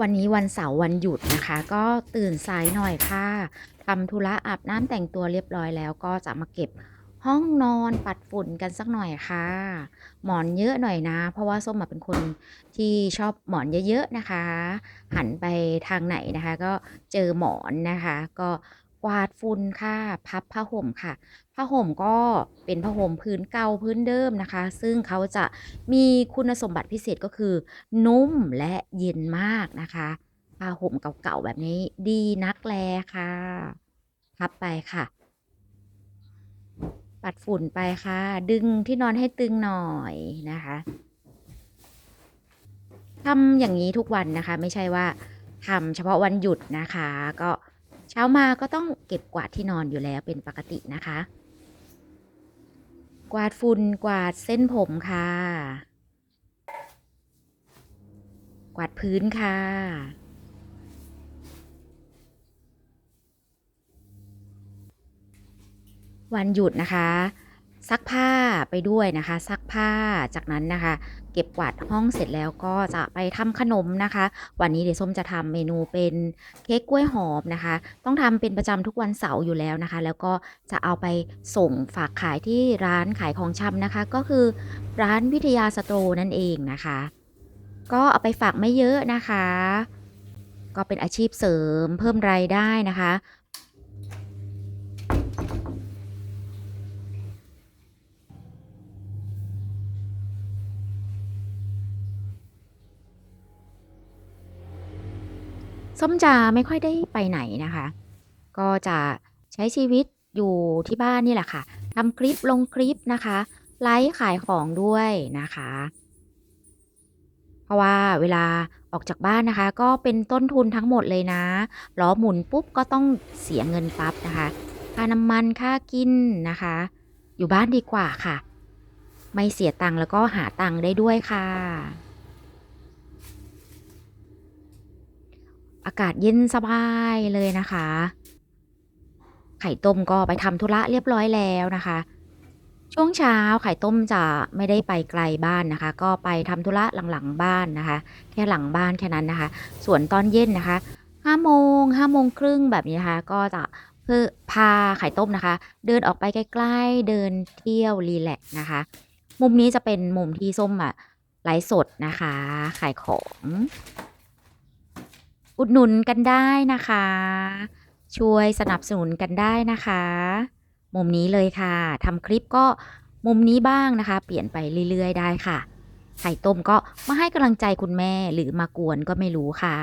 วันนี้วันเสาร์วันหยุดนะคะ ก็ตื่นสายหน่อยค่ะทำธุระอาบน้ำแต่งตัวเรียบร้อยแล้วก็จะมาเก็บห้องนอนปัดฝุ่นกันสักหน่อยค่ะ หมอนเยอะหน่อยนะ เพราะว่าส้มเป็นคนที่ชอบหมอนเยอะๆนะคะ หันไปทางไหนนะคะ ก็เจอหมอนนะคะ ก็ กวาดฝุ่นค่ะ พับผ้าห่มค่ะผ้าห่มก็เป็นผ้าห่มพื้นเก่าพื้นเดิมนะคะ ซึ่งเขาจะมีคุณสมบัติพิเศษก็คือ นุ่มและเย็นมากนะคะผ้าห่มเก่าๆแบบนี้ดีนักแลค่ะ พับไปค่ะ ปัดฝุ่นไปค่ะ ดึงที่นอนให้ตึงหน่อยนะคะทำอย่างนี้ทุกวันนะคะ ไม่ใช่ว่าทำเฉพาะวันหยุดนะคะ ก็ เช้ามาก็ต้องเก็บกวาดที่นอนอยู่แล้วเป็นปกตินะคะ กวาดฝุ่นกวาดเส้นผมค่ะ กวาดพื้นค่ะวันหยุดนะคะ ซักผ้าไปด้วยนะคะ ซักผ้าจากนั้นนะคะ เก็บกวาดห้องเสร็จแล้วก็จะไปทำขนมนะคะ วันนี้เดี๋ยวส้มจะทำเมนูเป็นเค้กกล้วยหอมนะคะ ต้องทำเป็นประจำทุกวันเสาร์อยู่แล้วนะคะ แล้วก็จะเอาไปส่งฝากขายที่ร้านขายของชำนะคะ ก็คือร้านวิทยาสโตรนั่นเองนะคะ ก็เอาไปฝากไม่เยอะนะคะ ก็เป็นอาชีพเสริมเพิ่มรายได้นะคะ ส้มจะไม่ค่อยได้ไปไหนนะคะ ก็จะใช้ชีวิตอยู่ที่บ้านนี่แหละค่ะทำคลิปลงคลิปนะคะ ไลฟ์ขายของด้วยนะคะ เพราะว่าเวลาออกจากบ้านนะคะ ก็เป็นต้นทุนทั้งหมดเลยนะล้อหมุนปุ๊บก็ต้องเสียเงินปั๊บนะคะค่าน้ำมันค่ากินนะคะ อยู่บ้านดีกว่าค่ะ ไม่เสียตังค์แล้วก็หาตังค์ได้ด้วยค่ะ อากาศเย็นสบายเลยนะคะ ไข่ต้มก็ไปทำธุระเรียบร้อยแล้วนะคะ ช่วงเช้าไข่ต้มจะไม่ได้ไปไกลบ้านนะคะ ก็ไปทำธุระหลังๆบ้านนะคะ แค่หลังบ้านแค่นั้นนะคะ ส่วนตอนเย็นนะคะห้าโมงห้าโมงครึ่งแบบนี้นะคะ ก็จะเพื่อพาไข่ต้มนะคะ เดินออกไปใกล้ๆเดินเที่ยวรีแลกนะคะ มุมนี้จะเป็นมุมที่ส้มอะไลฟ์สดนะคะ ขายของ อุดหนุนกันได้นะคะ ช่วยสนับสนุนกันได้นะคะ มุมนี้เลยค่ะทำคลิปก็มุมนี้บ้างนะคะ เปลี่ยนไปเรื่อย ๆ ได้ค่ะ ไข่ต้มก็มาให้กำลังใจคุณแม่หรือมากวนก็ไม่รู้ค่ะ